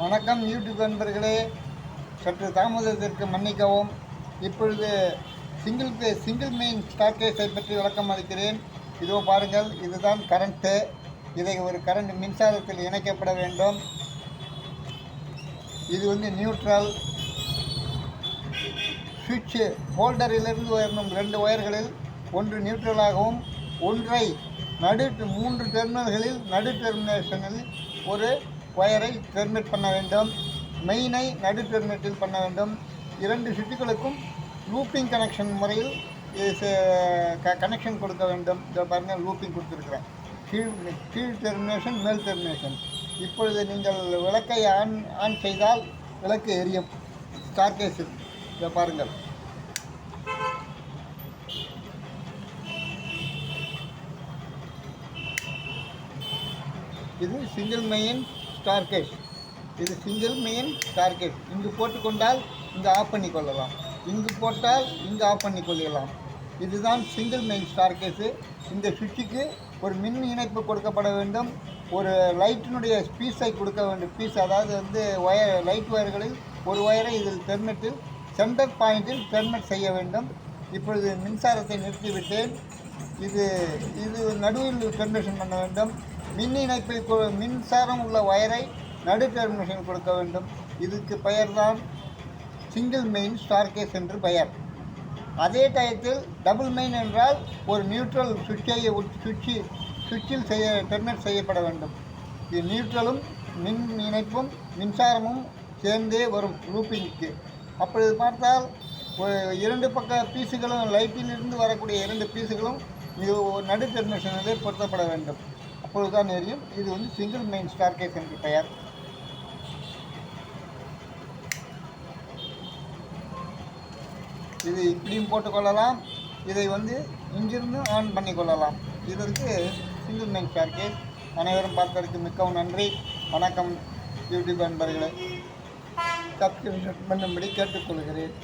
வணக்கம் யூடியூப் நண்பர்களே. சற்று தாமதத்திற்கு மன்னிக்கவும். இப்பொழுது சிங்கிள் பே சிங்கிள் மெயின் ஸ்டார்கேஸை பற்றி விளக்கம் அளிக்கிறேன். இதோ பாருங்கள் இதுதான் கரண்ட்டு இதை ஒரு கரண்ட் மின்சாரத்தில் இணைக்கப்பட வேண்டும். இது வந்து நியூட்ரல் சுவிட்சு ஹோல்டரிலிருந்து வரணும் ரெண்டு ஒயர்களில் ஒன்று நியூட்ரலாகவும் ஒன்றை நடு மூன்று டெர்மினல்களில் நடு டெர்மினேஷனில் ஒரு ஒயரை டெர்மினேட் பண்ண வேண்டும். மெயினை நடு டெர்மினேட்டில் பண்ண வேண்டும். இரண்டு சுட்டுகளுக்கும் லூப்பிங் கனெக்ஷன் முறையில் கனெக்ஷன் கொடுக்க வேண்டும். இதை பாருங்கள் லூப்பிங் கொடுத்துருக்குறேன். கீழ் கீழ் டெர்மினேஷன் மேல் டெர்மினேஷன் இப்பொழுது நீங்கள் விளக்கை ஆன் ஆன் செய்தால் விளக்கு எரியும். ஸ்டார்கேஸில் இதை பாருங்கள். இது சிங்கிள் மெயின் டார்கெட் இது சிங்கிள் மெயின் டார்கெட் இங்கு போட்டுக்கொண்டால் இங்கு ஆஃப் பண்ணி கொள்ளலாம் இங்கு போட்டால் இங்கு ஆஃப் பண்ணி கொள்ளலாம் இதுதான் சிங்கிள் மெயின் ஸ்டார்கேஸு இந்த சுவிட்சுக்கு ஒரு மின் இணைப்பு கொடுக்கப்பட வேண்டும். ஒரு லைட்டினுடைய பீஸை கொடுக்க வேண்டும். பீஸ் அதாவது வந்து ஒயர் லைட் ஒயர்களில் ஒரு ஒயரை இதில் டெர்மினட்டில் சென்டர் பாயிண்டில் டெர்மினட் செய்ய வேண்டும். இப்பொழுது மின்சாரத்தை நிறுத்திவிட்டேன். இது இது நடுவில் டெர்மினேஷன் பண்ண வேண்டும். மின் இணைப்பில் மின்சாரம் உள்ள ஒயரை நடு டெர்மினேஷன் கொடுக்க வேண்டும். இதுக்கு பெயர்தான் சிங்கிள் மெயின் ஸ்டார்கேஸ் என்று பெயர். அதே டயத்தில் டபுள் மெயின் என்றால் ஒரு நியூட்ரல் சுவிட்சை சுவிட்சு சுவிட்சில் செய்ய டெர்மினேட் செய்யப்பட வேண்டும். இது நியூட்ரலும் மின் இணைப்பும் மின்சாரமும் சேர்ந்தே வரும் லூப்பிங்க்கு அப்பொழுது பார்த்தால் இரண்டு பக்க பீஸுகளும் லைட்டிலிருந்து வரக்கூடிய இரண்டு பீஸுகளும் இது ஒரு நடு டெர்மினேஷனிலே பொருத்தப்பட வேண்டும். அப்பொழுதுதான் எரியும். இது வந்து சிங்கிள் மெயின் ஸ்டார்கேஸ் என்று பெயர் இது இப்படியும் போட்டுக்கொள்ளலாம் இதை வந்து இங்கிருந்து ஆன் பண்ணிக்கொள்ளலாம் இதற்கு சிங்கிள் மெயின் ஸ்டார்கேஸ் அனைவரும் பார்த்ததற்கு மிகவும் நன்றி. வணக்கம் யூடியூப் நண்பர்களை சப்ஸ்கிரிப்ஷன் பண்ணும்படி கேட்டுக்கொள்கிறேன்